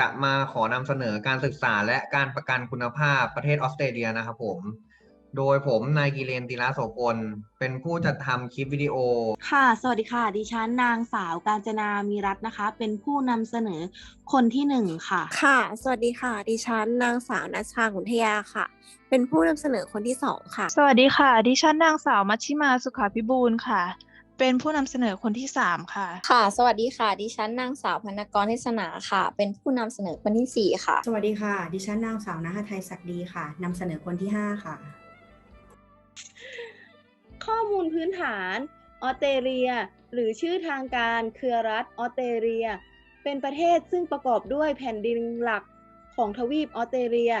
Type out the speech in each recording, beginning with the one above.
จะมาขอนำเสนอการศึกษาและการประกันคุณภาพประเทศออสเตรเลียนะครับผม โดยผมนายกีเรนติระโสกล เป็นผู้จัดทำคลิปวิดีโอ ค่ะ สวัสดีค่ะ ดิฉันนางสาวกาญจนามีรัตน์นะคะ เป็นผู้นำเสนอคนที่หนึ่งค่ะ ค่ะ สวัสดีค่ะ ดิฉันนางสาวนัชชาขุนทยาค่ะ เป็นผู้นำเสนอคนที่สองค่ะ สวัสดีค่ะ ดิฉันนางสาวมัชชิมาสุขาพิบูลค่ะ เป็นผู้นำเสนอคนที่สามค่ะ ค่ะ สวัสดีค่ะ ดิฉันนางสาวพนกรเทศนาค่ะ เป็นผู้นำเสนอคนที่สี่ค่ะ สวัสดีค่ะ ดิฉันนางสาวนาหไทยศักดีค่ะนำเสนอคนที่5ค่ะ ข้อมูลพื้นฐานออสเตรเลีย หรือชื่อทางการเครือรัฐออสเตรเลีย เป็นประเทศซึ่งประกอบด้วยแผ่นดินหลักของทวีปออสเตรเลีย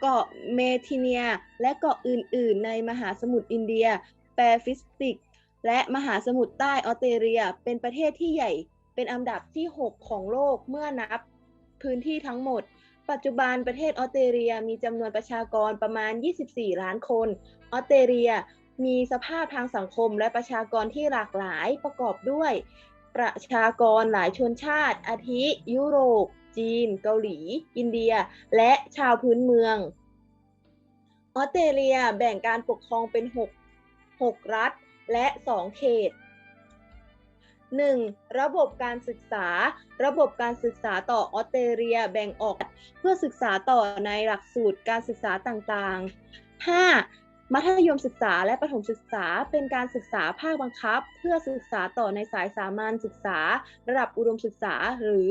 เกาะเมทิเนีย และเกาะอื่น ๆ ในมหาสมุทรอินเดีย แปซิฟิก และมหาสมุทรใต้ออสเตรเลียเป็นประเทศที่ใหญ่เป็นอันดับที่ 6 ของโลกเมื่อนับพื้นที่ทั้งหมด ปัจจุบันประเทศออสเตรเลียมีจำนวนประชากรประมาณ 24 ล้านคน ออสเตรเลียมีสภาพทางสังคมและประชากรที่หลากหลายประกอบด้วย ประชากรหลายชนชาติ อาทิ ยุโรป จีน เกาหลี อินเดีย และชาวพื้นเมือง ออสเตรเลียแบ่งการปกครองเป็น 6 6 รัฐ และ 2 เขต 1. ระบบการศึกษา ระบบการศึกษาต่อออสเตรเลียแบ่งออก เพื่อศึกษาต่อในหลักสูตรการศึกษาต่างๆ 5. มัธยมศึกษาและประถมศึกษาเป็นการศึกษาภาคบังคับ เพื่อศึกษาต่อในสายสามัญศึกษา ระดับอุดมศึกษาหรือ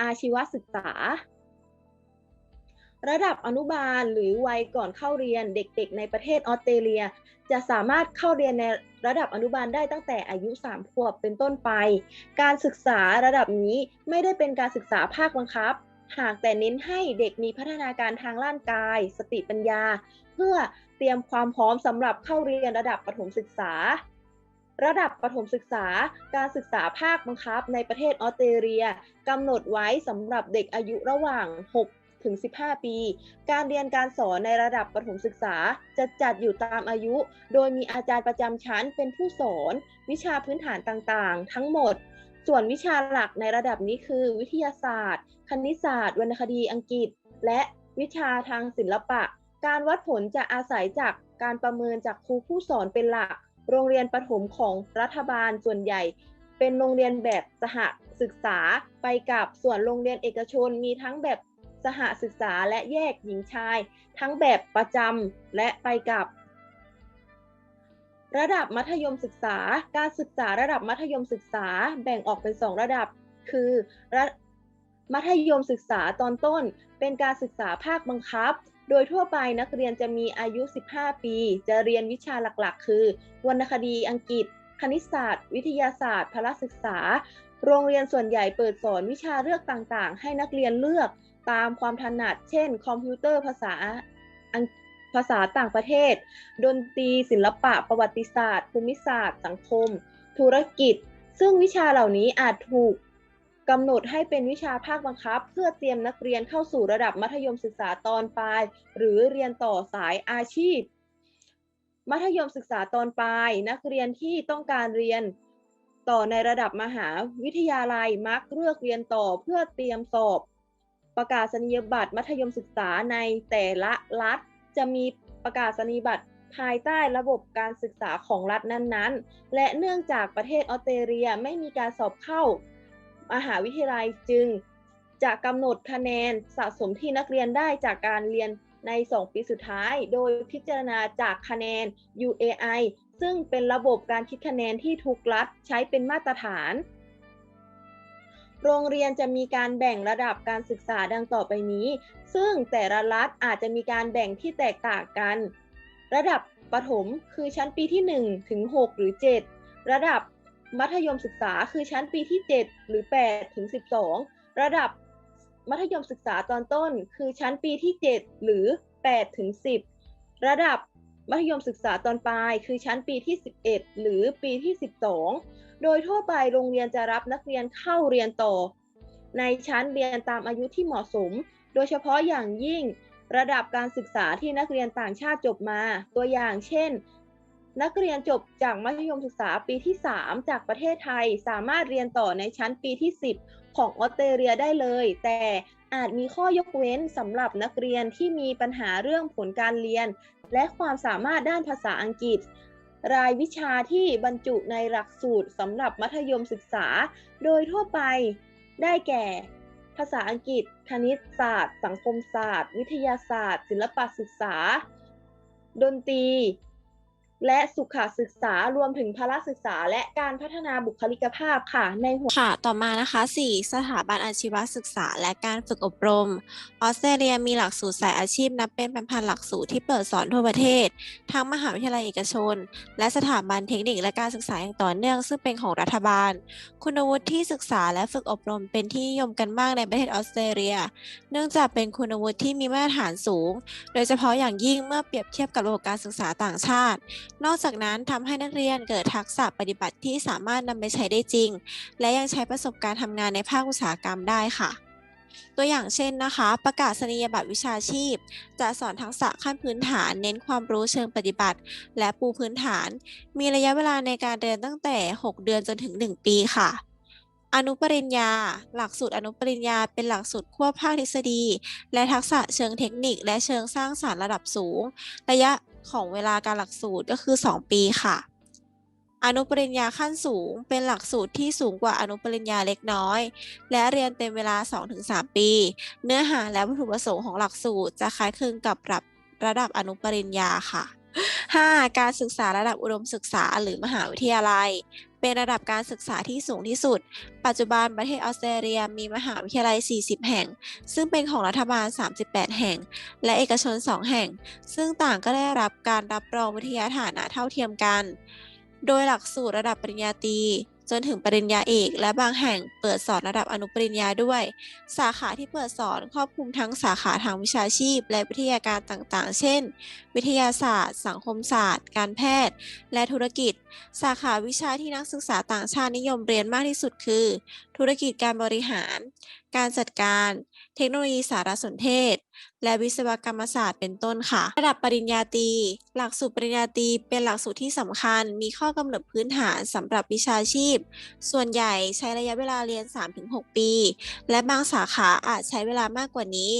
อาชีวศึกษา ระดับอนุบาลหรือวัยก่อนเข้าเรียนเด็กๆ ในประเทศออสเตรเลีย จะสามารถเข้าเรียนใน ระดับอนุบาลได้ตั้งแต่อายุ 3 ขวบเป็นต้นไป การศึกษาระดับนี้ไม่ได้เป็นการศึกษาภาคบังคับ หากแต่เน้นให้เด็กมีพัฒนาการทางร่างกาย สติปัญญา เพื่อเตรียมความพร้อมสำหรับเข้าเรียนระดับประถมศึกษา ระดับประถมศึกษา การศึกษาภาคบังคับในประเทศออสเตรเลียกำหนดไว้สำหรับเด็กอายุระหว่าง 6 ถึง 15 ปี การเรียนการสอนในระดับประถมศึกษาจะจัดอยู่ตามอายุ โดยมีอาจารย์ประจำชั้นเป็นผู้สอน วิชาพื้นฐานต่างๆ ทั้งหมด ส่วนวิชาหลักในระดับนี้คือวิทยาศาสตร์ คณิตศาสตร์ วรรณคดีอังกฤษ และวิชาทางศิลปะ การวัดผลจะอาศัยจากการประเมินจากครูผู้สอนเป็นหลัก โรงเรียนประถมของรัฐบาลส่วนใหญ่ เป็นโรงเรียนแบบสหศึกษาไปกับส่วนโรงเรียนเอกชนมีทั้งแบบ สหศึกษาและแยกหญิงชาย ทั้งแบบประจำและไปกับ ระดับมัธยมศึกษา การศึกษาระดับมัธยมศึกษาแบ่งออกเป็น 2 ระดับ คือระมัธยมศึกษาตอนต้น เป็นการศึกษาภาคบังคับ โดยทั่วไปนักเรียนจะมีอายุ 15 ปี จะเรียนวิชาหลักๆ คือ วรรณคดีอังกฤษ คณิตศาสตร์ วิทยาศาสตร์พละศึกษา โรงเรียนส่วนใหญ่เปิดสอนวิชาเลือกต่างๆ ให้นักเรียนเลือก ตามความถนัด เช่น คอมพิวเตอร์ภาษาอังภาษาต่างประเทศ ดนตรี ศิลปะ ประวัติศาสตร์ ภูมิศาสตร์ สังคม ธุรกิจ ซึ่งวิชาเหล่านี้อาจถูกกำหนดให้เป็นวิชาภาคบังคับ เพื่อเตรียมนักเรียนเข้าสู่ระดับมัธยมศึกษาตอนปลาย หรือเรียนต่อสายอาชีพ มัธยมศึกษาตอนปลาย นักเรียนที่ต้องการเรียนต่อในระดับมหาวิทยาลัยมักเลือกเรียนต่อเพื่อเตรียมสอบ ประกาศนียบัตรมัธยมศึกษาในแต่ละรัฐ จะมีประกาศนียบัตรภายใต้ระบบการศึกษาของรัฐนั้นๆ และเนื่องจากประเทศออสเตรเลียไม่มีการสอบเข้ามหาวิทยาลัยจึง จะกำหนดคะแนนสะสมที่นักเรียนได้จากการเรียนใน 2 ปีสุดท้าย โดยพิจารณาจากคะแนน UAI ซึ่งเป็นระบบการคิดคะแนนที่ทุกรัฐใช้เป็นมาตรฐาน โรงเรียนจะมีการแบ่งระดับการศึกษาดังต่อไปนี้ ซึ่งแต่ละรัฐอาจจะมีการแบ่งที่แตกต่างกัน ระดับประถมคือชั้นปีที่ 1 ถึง 6 หรือ 7 ระดับมัธยมศึกษาคือชั้นปีที่ 7 หรือ 8 ถึง 12 ระดับมัธยมศึกษาตอนต้น คือชั้นปีที่ 7 หรือ 8 ถึง 10 ระดับมัธยมศึกษาตอนปลาย คือชั้นปีที่ 11 หรือปีที่ 12 โดยทั่วไปโรงเรียนจะรับนักเรียนเข้าเรียนต่อ ในชั้นเรียนตามอายุที่เหมาะสม โดยเฉพาะอย่างยิ่งระดับการศึกษาที่นักเรียนต่างชาติจบมา ตัวอย่างเช่น นักเรียนจบจากมัธยมศึกษาปีที่ 3 จากประเทศไทยสามารถเรียนต่อในชั้นปีที่ 10 ของออสเตรเลียได้เลย แต่อาจมีข้อยกเว้นสำหรับนักเรียนที่มีปัญหาเรื่องผลการเรียน และความสามารถด้านภาษาอังกฤษ รายวิชาที่บรรจุในหลักสูตรสำหรับมัธยมศึกษา โดยทั่วไปได้แก่ ภาษาอังกฤษ คณิตศาสตร์ สังคมศาสตร์ วิทยาศาสตร์ ศิลปศึกษา ดนตรี และสุขศึกษารวมถึงพละศึกษาและการพัฒนาบุคลิกภาพค่ะในหัวค่ะ ต่อมานะคะ 4. สถาบันอาชีวศึกษาและการฝึกอบรม ออสเตรเลียมีหลักสูตรสายอาชีพนับเป็นพันหลักสูตรที่เปิดสอนทั่วประเทศ ทั้งมหาวิทยาลัยเอกชน และสถาบันเทคนิคและการศึกษาอย่างต่อเนื่อง ซึ่งเป็นของรัฐบาล คุณวุฒิที่ศึกษาและฝึกอบรมเป็นที่นิยมกันมากในประเทศออสเตรเลีย เนื่องจากเป็นคุณวุฒิที่มีมาตรฐานสูง โดยเฉพาะอย่างยิ่งเมื่อเปรียบเทียบกับระบบการศึกษาต่างชาติ นอกจากนั้นทำให้นักเรียนเกิดทักษะปฏิบัติที่สามารถนำไปใช้ได้จริง และยังใช้ประสบการณ์ทำงานในภาคอุตสาหกรรมได้ค่ะ ตัวอย่างเช่นนะคะ ประกาศนียบัตรวิชาชีพ จะสอนทักษะขั้นพื้นฐาน เน้นความรู้เชิงปฏิบัติ และปูพื้นฐาน มีระยะเวลาในการเรียนตั้งแต่ 6 เดือนจนถึง 1 ปีค่ะอนุปริญญา หลักสูตรอนุปริญญาเป็นหลักสูตรควบภาคทฤษฎี และทักษะเชิงเทคนิค และเชิงสร้างสรรค์ระดับสูง ระยะ ของเวลาการหลักสูตรก็คือ 2 ปีค่ะ อนุปริญญาขั้นสูงเป็นหลักสูตรที่สูงกว่าอนุปริญญาเล็กน้อย และเรียนเต็มเวลา 2-3 ปี เนื้อหาและวัตถุประสงค์ของหลักสูตรจะคล้ายคลึงกับระดับระดับอนุปริญญาค่ะ 5. การศึกษาระดับอุดมศึกษาหรือมหาวิทยาลัย เป็นระดับการศึกษาที่สูงที่สุด ปัจจุบันประเทศออสเตรเลียมีมหาวิทยาลัย 40 แห่ง ซึ่งเป็นของรัฐบาล 38 แห่ง และเอกชน 2 แห่ง ซึ่งต่างก็ได้รับการรับรองวิทยาฐานะเท่าเทียมกัน โดยหลักสูตรระดับปริญญาตรี จนถึงปริญญาเอก และบางแห่งเปิดสอนระดับอนุปริญญาด้วย สาขาที่เปิดสอนครอบคลุมทั้งสาขาทางวิชาชีพ และวิทยาการต่างๆ เช่น วิทยาศาสตร์ สังคมศาสตร์ การแพทย์ และธุรกิจ สาขาวิชาที่นักศึกษาต่างชาตินิยมเรียนมากที่สุดคือ ธุรกิจการบริหาร การจัดการ เทคโนโลยีสารสนเทศ และวิศวกรรมศาสตร์เป็นต้นค่ะ ระดับปริญญาตรี หลักสูตรปริญญาตรีเป็นหลักสูตรที่สำคัญ มีข้อกำหนดพื้นฐานสำหรับวิชาชีพ ส่วนใหญ่ใช้ระยะเวลาเรียน 3-6 ปี และบางสาขาอาจใช้เวลามากกว่านี้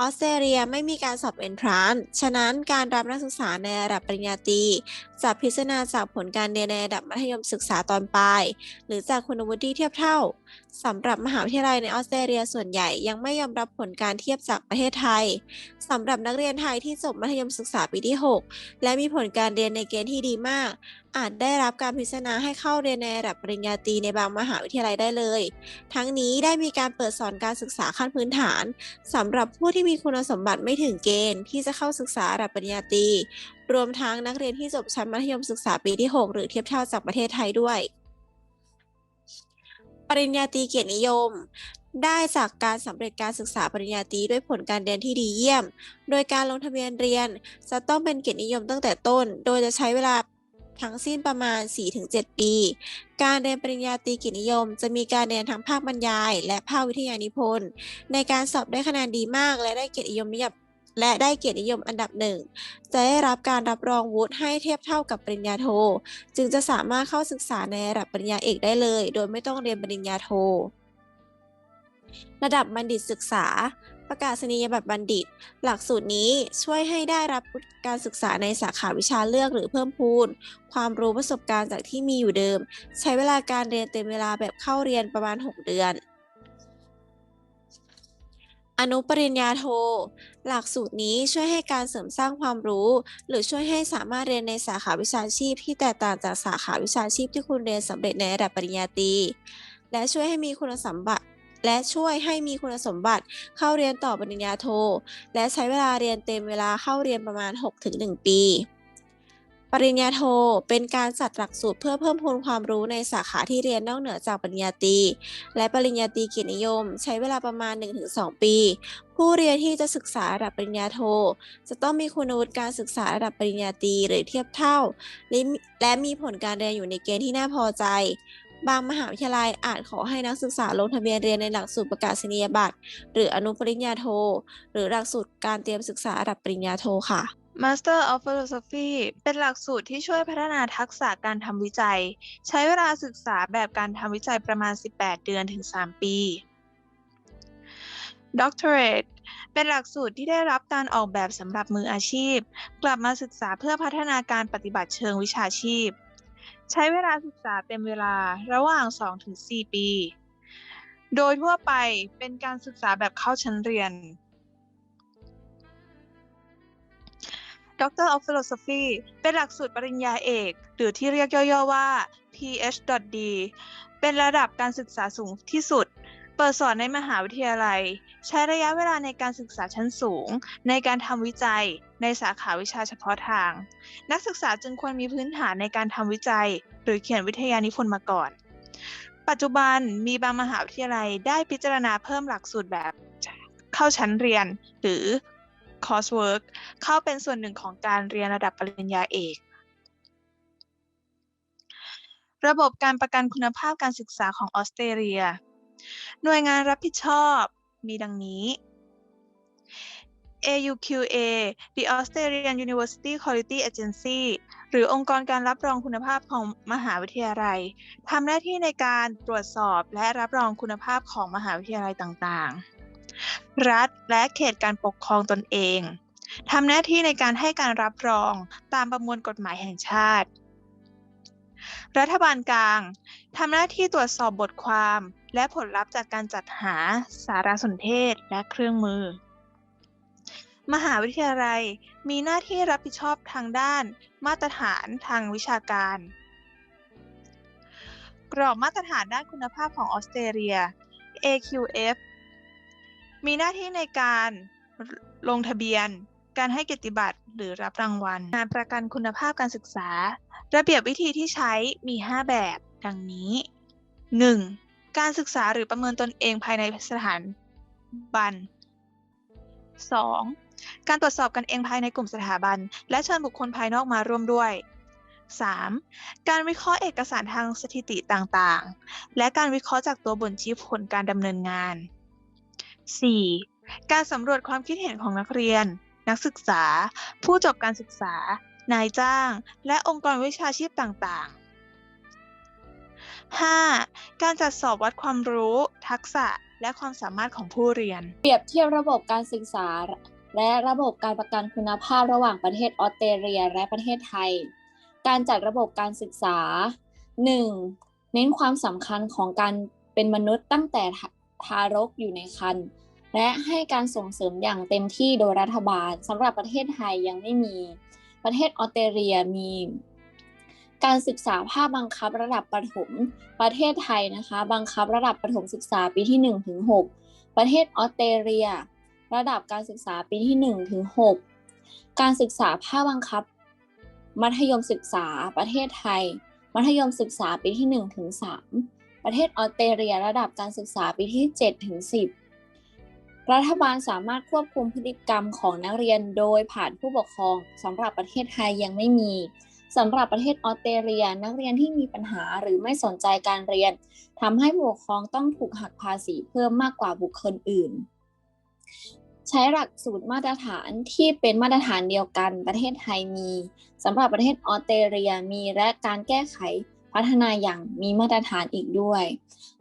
ออสเตรเลียไม่มีการสอบเอนทรานฉะนั้นการรับนักศึกษาในระดับปริญญาตรีจะพิจารณาจากผลการเรียนในระดับมัธยมศึกษาตอนปลาย หรือจากคุณวุฒิเทียบเท่า สำหรับมหาวิทยาลัยในออสเตรเลียส่วนใหญ่ยังไม่ยอมรับผลการเทียบจากประเทศไทยสำหรับนักเรียนไทยที่จบมัธยมศึกษาปีที่ 6 และมีผลการเรียนในเกณฑ์ที่ดีมาก อาจได้รับการพิจารณาให้เข้าเรียนในระดับปริญญาตรีในบางมหาวิทยาลัยได้เลย ทั้งนี้ได้มีการเปิดสอนการศึกษาขั้นพื้นฐานสำหรับผู้ที่มีคุณสมบัติไม่ถึงเกณฑ์ ที่จะเข้าศึกษาระดับปริญญาตรีรวมทั้งนักเรียนที่จบชั้นมัธยมศึกษาปีที่ 6 หรือเทียบเท่าจากประเทศไทยด้วย ปริญญาตรีเกียรตินิยม ได้จากการสำเร็จการศึกษาปริญญาตรีด้วยผลการเรียนที่ดีเยี่ยม โดยการลงทะเบียนเรียนจะต้องเป็นเกียรตินิยมตั้งแต่ต้น โดยจะใช้เวลาทั้งสิ้นประมาณ 4-7 ปี การเรียนปริญญาตรีเกียรตินิยม จะมีการเรียนทั้งภาคบรรยาย และภาควิทยานิพนธ์ ในการสอบได้คะแนนดีมาก และได้เกียรตินิยมนิยม และได้เกียรตินิยมอันดับหนึ่งจะได้รับการรับรองวุฒิให้เทียบเท่ากับปริญญาโท จึงจะสามารถเข้าศึกษาในระดับปริญญาเอกได้เลย โดยไม่ต้องเรียนปริญญาโท ระดับบัณฑิตศึกษา ประกาศนียบัตรบัณฑิต หลักสูตรนี้ช่วยให้ได้รับการศึกษาในสาขาวิชาเลือกหรือเพิ่มพูน ความรู้ประสบการณ์จากที่มีอยู่เดิม ใช้เวลาการเรียนเต็มเวลาแบบเข้าเรียนประมาณ 6 เดือนอนุปริญญาโท หลักสูตรนี้ช่วยให้การเสริมสร้างความรู้ หรือช่วยให้สามารถเรียนในสาขาวิชาชีพ ที่แตกต่างจากสาขาวิชาชีพที่คุณเรียนสำเร็จในระดับปริญญาตรีและช่วยให้มีคุณสมบัติ และช่วยให้มีคุณสมบัติเข้าเรียนต่อปริญญาโท และใช้เวลาเรียนเต็มเวลาเข้าเรียนประมาณ 6-1 ปี ปริญญาโทเป็นการจัดหลักสูตรเพื่อเพิ่มพูนความรู้ในสาขาที่เรียนนอกเหนือจากปริญญาตรีและปริญญาตรีเกียรตินิยม ใช้เวลาประมาณ 1-2 ปี ผู้เรียนที่จะศึกษาระดับปริญญาโท จะต้องมีคุณวุฒิการศึกษาระดับปริญญาตรีหรือเทียบเท่า และมีผลการเรียนอยู่ในเกณฑ์ที่น่าพอใจบางมหาวิทยาลัยอาจขอให้นักศึกษาลงทะเบียนเรียนในหลักสูตรประกาศนียบัตร หรืออนุปริญญาโท หรือหลักสูตรการเตรียมศึกษาระดับปริญญาโทค่ะ Master of Philosophy เป็นหลักสูตรที่ช่วยพัฒนาทักษะการทำวิจัย ใช้เวลาศึกษาแบบการทำวิจัยประมาณ 18 เดือนถึง 3 ปี Doctorate เป็นหลักสูตรที่ได้รับการออกแบบสำหรับมืออาชีพ กลับมาศึกษาเพื่อพัฒนาการปฏิบัติเชิงวิชาชีพ ใช้เวลาศึกษาเต็มเวลาระหว่าง 2-4 ปี โดยทั่วไปเป็นการศึกษาแบบเข้าชั้นเรียน Doctor of Philosophy เป็นหลักสูตรปริญญาเอก หรือที่เรียกย่อๆว่า PhD เป็นระดับการศึกษาสูงที่สุด เปิดสอนในมหาวิทยาลัย ใช้ระยะเวลาในการศึกษาชั้นสูง ในการทำวิจัย ในสาขาวิชาเฉพาะทาง นักศึกษาจึงควรมีพื้นฐานในการทำวิจัย หรือเขียนวิทยานิพนธ์มาก่อน ปัจจุบันมีบางมหาวิทยาลัยได้พิจารณาเพิ่มหลักสูตรแบบเข้าชั้นเรียน หรือ coursework เข้าเป็นส่วนหนึ่งของการเรียนระดับปริญญาเอก ระบบการประกันคุณภาพการศึกษาของออสเตรเลีย หน่วยงานรับผิดชอบมีดังนี้ AUQA The Australian University Quality Agency หรือองค์กรการรับรองคุณภาพของมหาวิทยาลัยทำหน้าที่ในการตรวจสอบและรับรองคุณภาพของมหาวิทยาลัยต่างๆ รัฐและเขตการปกครองตนเองทำหน้าที่ในการให้การรับรองตามประมวลกฎหมายแห่งชาติ รัฐบาลกลางทำหน้าที่ตรวจสอบบทความ และผลลัพธ์จากการจัดหาสารสนเทศและเครื่องมือ มหาวิทยาลัยมีหน้าที่รับผิดชอบทางด้านมาตรฐานทางวิชาการ กรอบมาตรฐานด้านคุณภาพของออสเตรเลีย AQF มีหน้าที่ในการลงทะเบียน การให้เกียรติบัตรหรือรับรางวัลงานประกันคุณภาพการศึกษา ระเบียบวิธีที่ใช้มี 5 แบบดังนี้ 1. การศึกษาหรือประเมินตนเองภายในสถานบัน 2. การตรวจสอบกันเองภายในกลุ่มสถาบัน และเชิญบุคคลภายนอกมาร่วมด้วย 3. การวิเคราะห์เอกสารทางสถิติต่างๆ และการวิเคราะห์จากตัวบนชี้ผลการดำเนินงาน 4. การสำรวจความคิดเห็นของนักเรียน นักศึกษา ผู้จบการศึกษา นายจ้าง และองค์กรวิชาชีพต่างๆ 5. การจัดสอบวัดความรู้ ทักษะ และความสามารถของผู้เรียน เปรียบเทียบระบบการศึกษา และระบบการประกันคุณภาพระหว่างประเทศออสเตรเลียและประเทศไทย การจัดระบบการศึกษา 1. เน้นความสำคัญของการเป็นมนุษย์ตั้งแต่ ทารกอยู่ในครรภ์และให้การส่งเสริมอย่างเต็มที่โดยรัฐบาลสำหรับประเทศไทยยังไม่มี ประเทศออสเตรเลียมี การศึกษาภาคบังคับระดับประถม ประเทศไทยนะคะ บังคับระดับประถมศึกษาปีที่1ถึง6ประเทศออสเตรเลีย ระดับการศึกษาปีที่1ถึง6การศึกษาภาคบังคับ มัธยมศึกษาประเทศไทย มัธยมศึกษาปีที่1ถึง3 ประเทศออสเตรเลียระดับการศึกษาปีที่ 7 ถึง 10 รัฐบาลสามารถควบคุมพฤติกรรมของนักเรียนโดยผ่านผู้ปกครองสำหรับประเทศไทยยังไม่มีสำหรับประเทศออสเตรเลียนักเรียนที่มีปัญหาหรือไม่สนใจการเรียนทำให้ผู้ปกครองต้องถูกหักภาษีเพิ่มมากกว่าบุคคลอื่น ใช้หลักสูตรมาตรฐานที่เป็นมาตรฐานเดียวกันประเทศไทยมีสำหรับประเทศออสเตรเลียมีและการแก้ไข พัฒนาอย่างมีมาตรฐานอีกด้วย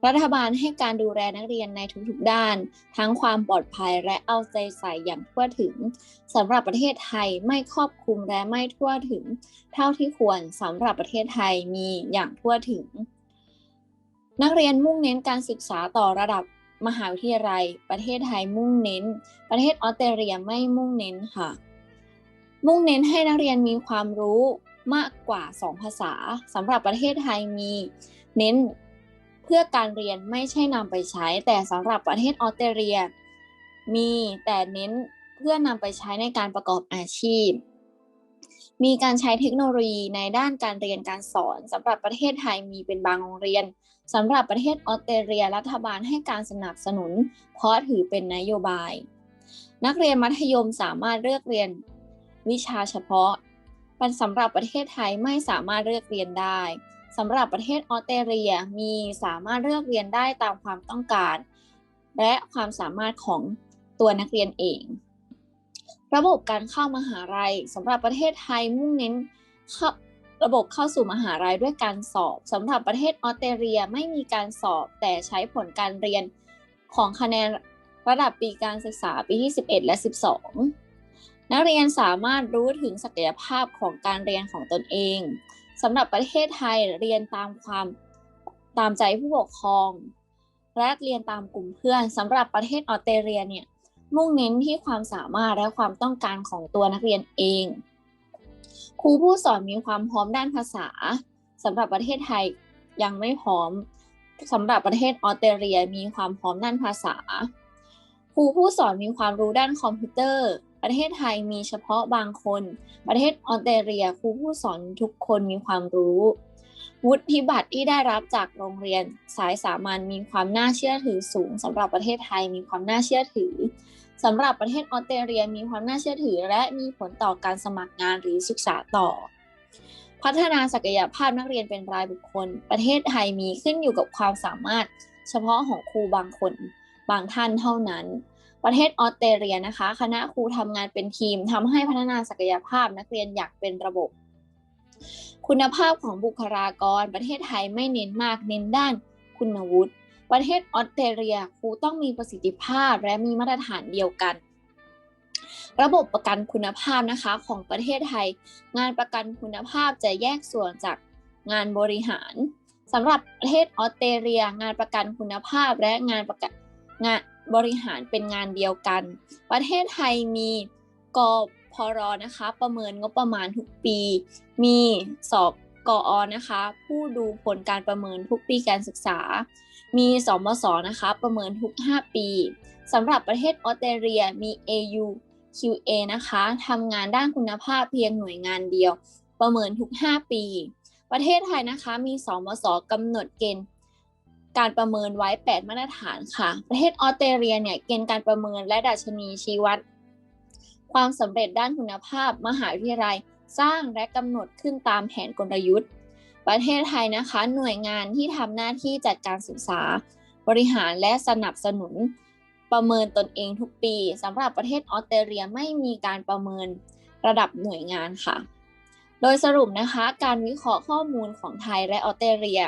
รัฐบาลให้การดูแลนักเรียนในทุกๆด้าน ทั้งความปลอดภัยและเอาใจใส่อย่างทั่วถึงสำหรับประเทศไทยไม่ครอบคลุมและไม่ทั่วถึง เท่าที่ควรสำหรับประเทศไทยมีอย่างทั่วถึง นักเรียนมุ่งเน้นการศึกษาต่อระดับมหาวิทยาลัย ประเทศไทยมุ่งเน้น ประเทศออสเตรเลียไม่มุ่งเน้นค่ะ มุ่งเน้นให้นักเรียนมีความรู้ มากกว่า 2 ภาษาสำหรับประเทศไทยมีเน้นเพื่อการเรียนไม่ใช่นำไปใช้ แต่สำหรับประเทศออสเตรเลีย มีแต่เน้นเพื่อนำไปใช้ในการประกอบอาชีพ มีการใช้เทคโนโลยีในด้านการเรียนการสอนสำหรับประเทศไทยมีเป็นบางโรงเรียนสำหรับประเทศออสเตรเลียรัฐบาลให้การสนับสนุน เพราะถือเป็นนโยบาย นักเรียนมัธยมสามารถเลือกเรียนวิชาเฉพาะ สำหรับประเทศไทยไม่สามารถเลือกเรียนได้สำหรับประเทศออสเตรเลียมีสามารถเลือกเรียนได้ตามความต้องการ และความสามารถของตัวนักเรียนเอง ระบบการเข้ามหาลัยสำหรับประเทศไทยมุ่งเน้นระบบเข้าสู่มหาลัยด้วยการสอบสำหรับประเทศออสเตรเลียไม่มีการสอบแต่ใช้ผลการเรียนของคะแนนระดับปีการศึกษาปีที่ 11 และ 12 นักเรียนสามารถรู้ถึงศักยภาพของการเรียนของตนเองสำหรับประเทศไทยเรียนตามความตามใจผู้ปกครอง และเรียนตามกลุ่มเพื่อนสำหรับประเทศออสเตรเลียเนี่ยมุ่งเน้นที่ความสามารถและความต้องการของตัวนักเรียนเอง ครูผู้สอนมีความพร้อมด้านภาษาสำหรับประเทศไทยยังไม่พร้อมสำหรับประเทศออสเตรเลียมีความพร้อมด้านภาษา ครูผู้สอนมีความรู้ด้านคอมพิวเตอร์ ประเทศไทยมีเฉพาะบางคน ประเทศออสเตรเลียครูผู้สอนทุกคนมีความรู้ วุฒิบัตรที่ได้รับจากโรงเรียนสายสามัญมีความน่าเชื่อถือสูงสำหรับประเทศไทยมีความน่าเชื่อถือสำหรับประเทศออสเตรเลียมีความน่าเชื่อถือ และมีผลต่อการสมัครงานหรือศึกษาต่อ พัฒนาศักยภาพนักเรียนเป็นรายบุคคล ประเทศไทยมีขึ้นอยู่กับความสามารถเฉพาะของครูบางคน บางท่านเท่านั้น ประเทศออสเตรเลียนะคะ คณะครูทำงานเป็นทีมทำให้พัฒนาศักยภาพนักเรียนอยางเป็นระบบ คุณภาพของบุคลากร ประเทศไทยไม่เน้นมากเน้นด้านคุณวุฒิประเทศออสเตรเลียครูต้องมีประสิทธิภาพและมีมาตรฐานเดียวกัน ระบบประกันคุณภาพนะคะของประเทศไทย งานประกันคุณภาพจะแยกส่วนจากงานบริหารสำหรับประเทศออสเตรเลีย งานประกันคุณภาพและงานประกันงาน บริหารเป็นงานเดียวกัน ประเทศไทยมีกพรนะคะ ประเมินงบประมาณทุกปี มีสอบกอนะคะ ผู้ดูผลการประเมินทุกปีการศึกษา มีสมศนะคะ ประเมินทุก 5 ปีสำหรับประเทศออสเตรเลียมี AU QA นะคะทำงานด้านคุณภาพเพียงหน่วยงานเดียว ประเมินทุก 5 ปี ประเทศไทยนะคะมีสมศกำหนดเกณฑ์ การประเมินไว้ 8 มาตรฐานค่ะ ประเทศออสเตรเลียเนี่ยเกณฑ์การประเมินและดัชนีชี้วัด ความสำเร็จด้านคุณภาพ มหาวิทยาลัยสร้างและกำหนดขึ้นตามแผนกลยุทธ์ ประเทศไทยนะคะ หน่วยงานที่ทำหน้าที่จัดการศึกษา บริหารและสนับสนุน ประเมินตนเองทุกปีสำหรับประเทศออสเตรเลียไม่มีการประเมินระดับหน่วยงานค่ะ โดยสรุปนะคะ การวิเคราะห์ข้อมูลของไทยและออสเตรเลีย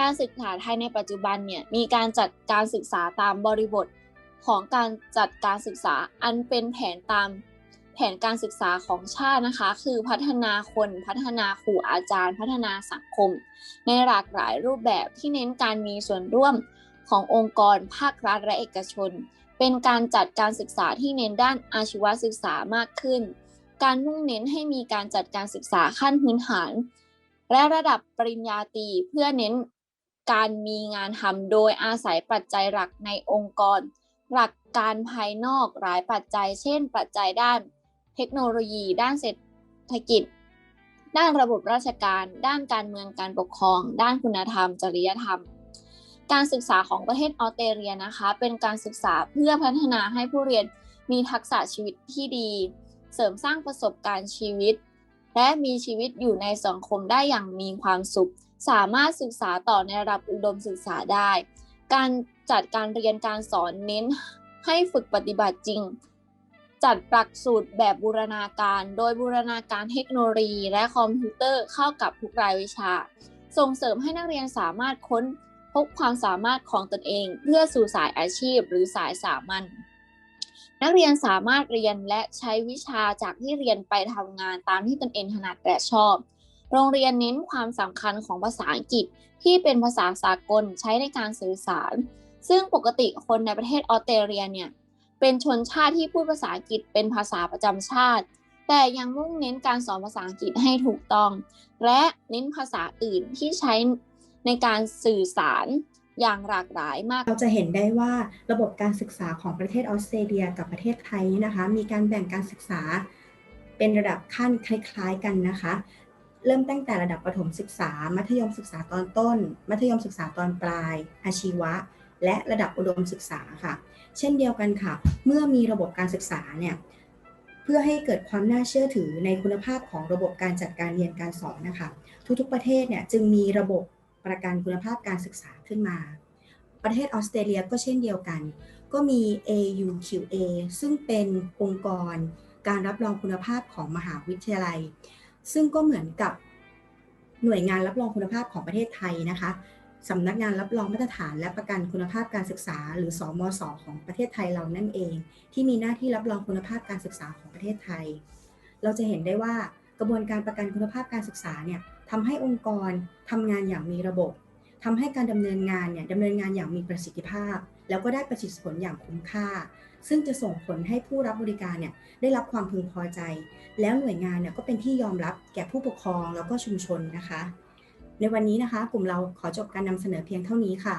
การศึกษาไทยในปัจจุบันเนี่ยมีการจัดการศึกษาตามบริบทของการจัดการศึกษาอันเป็นแผนตามแผนการศึกษาของชาตินะคะ คือพัฒนาคนพัฒนาครูอาจารย์ พัฒนาสังคม ในหลากหลายรูปแบบที่เน้นการมีส่วนร่วมขององค์กรภาครัฐและเอกชน เป็นการจัดการศึกษาที่เน้นด้านอาชีวศึกษามากขึ้น การมุ่งเน้นให้มีการจัดการศึกษาขั้นพื้นฐาน และระดับปริญญาตรีเพื่อเน้น การมีงานทำโดยอาศัยปัจจัยหลักในองค์กร หลักการภายนอกหลายปัจจัย เช่น ปัจจัยด้านเทคโนโลยี ด้านเศรษฐกิจ ด้านระบบราชการ ด้านการเมืองการปกครอง ด้านคุณธรรม จริยธรรม การศึกษาของประเทศออสเตรเลียนะคะ เป็นการศึกษาเพื่อพัฒนาให้ผู้เรียนมีทักษะชีวิตที่ดี เสริมสร้างประสบการณ์ชีวิต และมีชีวิตอยู่ในสังคมได้อย่างมีความสุข สามารถศึกษาต่อในระดับอุดมศึกษาได้ การจัดการเรียนการสอนเน้นให้ฝึกปฏิบัติจริง จัดหลักสูตรแบบบูรณาการ โดยบูรณาการเทคโนโลยีและคอมพิวเตอร์เข้ากับทุกรายวิชา ส่งเสริมให้นักเรียนสามารถค้นพบความสามารถของตนเอง เพื่อสู่สายอาชีพหรือสายสามัญนักเรียนสามารถเรียนและใช้วิชาจากที่เรียนไปทำงานตามที่ตนเองถนัดและชอบ โรงเรียนเน้นความสำคัญของภาษาอังกฤษที่เป็นภาษาสากลใช้ในการสื่อสาร ซึ่งปกติคนในประเทศออสเตรเลียเนี่ยเป็นชนชาติที่พูดภาษาอังกฤษเป็นภาษาประจำชาติ แต่ยังมุ่งเน้นการสอนภาษาอังกฤษให้ถูกต้อง และเน้นภาษาอื่นที่ใช้ในการสื่อสารอย่างหลากหลายมาก เราจะเห็นได้ว่าระบบการศึกษาของประเทศออสเตรเลียกับประเทศไทยนะคะ มีการแบ่งการศึกษาเป็นระดับขั้นคล้าย ๆ กันนะคะ เริ่มตั้งแต่ระดับประถมศึกษา มัธยมศึกษาตอนต้น มัธยมศึกษาตอนปลาย อาชีวะ และระดับอุดมศึกษาค่ะ เช่นเดียวกันค่ะ เมื่อมีระบบการศึกษาเนี่ยเพื่อให้เกิดความน่าเชื่อถือในคุณภาพของระบบการจัดการเรียนการสอนนะคะ ทุกๆประเทศเนี่ยจึงมีระบบประกันคุณภาพการศึกษาขึ้นมา ประเทศออสเตรเลียก็เช่นเดียวกัน ก็มี AUQA ซึ่งเป็นองค์กรการรับรองคุณภาพของมหาวิทยาลัย ซึ่งก็เหมือนกับหน่วยงานรับรองคุณภาพของประเทศไทยนะคะสำนักงานรับรองมาตรฐานและประกันคุณภาพการศึกษา หรือสอมศของประเทศไทยเรานั่นเอง ที่มีหน้าที่รับรองคุณภาพการศึกษาของประเทศไทย เราจะเห็นได้ว่ากระบวนการประกันคุณภาพการศึกษาเนี่ยทำให้องค์กรทำงานอย่างมีระบบทำให้การดำเนินงานเนี่ยดำเนินงานอย่างมีประสิทธิภาพ แล้วก็ได้ประสิทธิผลอย่างคุ้มค่า ซึ่งจะส่งผลให้ผู้รับบริการเนี่ยได้รับความพึงพอใจ แล้วหน่วยงานเนี่ยก็เป็นที่ยอมรับแก่ผู้ปกครองแล้วก็ชุมชนนะคะ ในวันนี้นะคะ กลุ่มเราขอจบการนำเสนอเพียงเท่านี้ค่ะ